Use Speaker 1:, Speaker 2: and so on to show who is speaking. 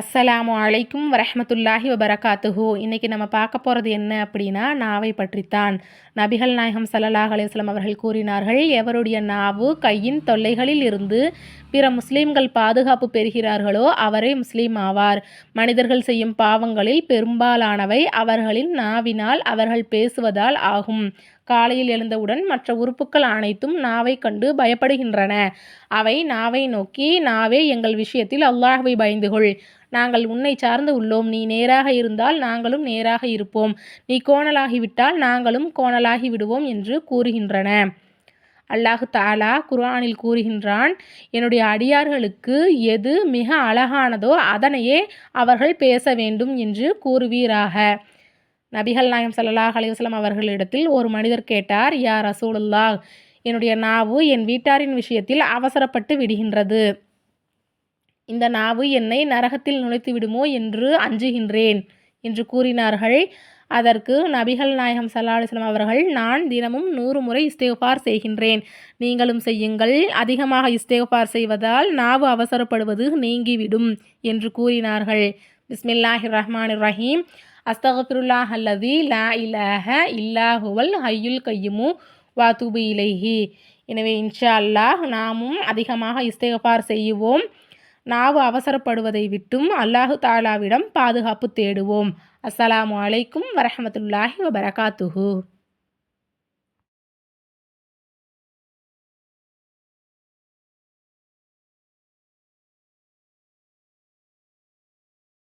Speaker 1: அஸ்ஸலாமு அலைக்கும் வரஹ்மத்துல்லாஹி வபரகாத்துஹு. இன்றைக்கி நம்ம பார்க்க போகிறது என்ன அப்படின்னா நாவை பற்றித்தான். நபிகள் நாயகம் சல்லாஹ் அலிஸ்லாம் அவர்கள் கூறினார்கள் எவருடைய நாவு கையின் தொல்லைகளில் இருந்து பிற முஸ்லீம்கள் பாதுகாப்பு பெறுகிறார்களோ அவரே முஸ்லீம் ஆவார். மனிதர்கள் செய்யும் பாவங்களில் பெரும்பாலானவை அவர்களின் நாவினால் அவர்கள் பேசுவதால் ஆகும். காலையில் எழுந்தவுடன் மற்ற உறுப்புக்கள் அனைத்தும் நாவை கண்டு பயப்படுகின்றன. அவை நாவை நோக்கி நாவே எங்கள் விஷயத்தில் அல்லாஹ்வை பயந்துகொள். நாங்கள் உன்னை சார்ந்து உள்ளோம். நீ நேராக இருந்தால் நாங்களும் நேராக இருப்போம். நீ கோணலாகிவிட்டால் நாங்களும் கோணலாகி விடுவோம் என்று கூறுகின்றன. அல்லாஹு தாலா குர்ஆனில் கூறுகின்றான் என்னுடைய அடியார்களுக்கு எது மிக அழகானதோ அதனையே அவர்கள் பேச வேண்டும் என்று கூறுவீராக. நபிகள் நாயம் சல்லாஹ் அலைஹி அவர்களிடத்தில் ஒரு மனிதர் கேட்டார் யா ரசூலுல்லா என்னுடைய நாவு என் வீட்டாரின் விஷயத்தில் அவசரப்பட்டு விடுகின்றது. இந்த நாவு என்னை நரகத்தில் நுழைத்து விடுமோ என்று அஞ்சுகின்றேன் என்று கூறினார்கள். அதற்கு நபிகள் நாயகம் ஸல்லல்லாஹு அவர்கள் நான் தினமும் நூறு முறை இஸ்தேகபார் செய்கின்றேன். நீங்களும் செய்யுங்கள். அதிகமாக இஸ்திக்ஃபார் செய்வதால் நாவு அவசரப்படுவது நீங்கிவிடும் என்று கூறினார்கள். பிஸ்மில்லாஹிர் ரஹ்மான் ரஹீம். அஸ்தகஃபிருல்லாஹ் அல்லதி லா இலாஹ இல்லாஹுவல் ஹையுல் கையுமு வாத்துபு இலைஹி. எனவே இன்ஷா அல்லாஹ் நாமும் அதிகமாக இஸ்தகபார் செய்வோம். நாவு அவசரப்படுவதை விட்டும் அல்லாஹு தாலாவிடம் பாதுகாப்பு தேடுவோம். அஸ்ஸலாமு அலைக்கும் வரஹமத்துல்லாஹி வபரகாத்துஹு.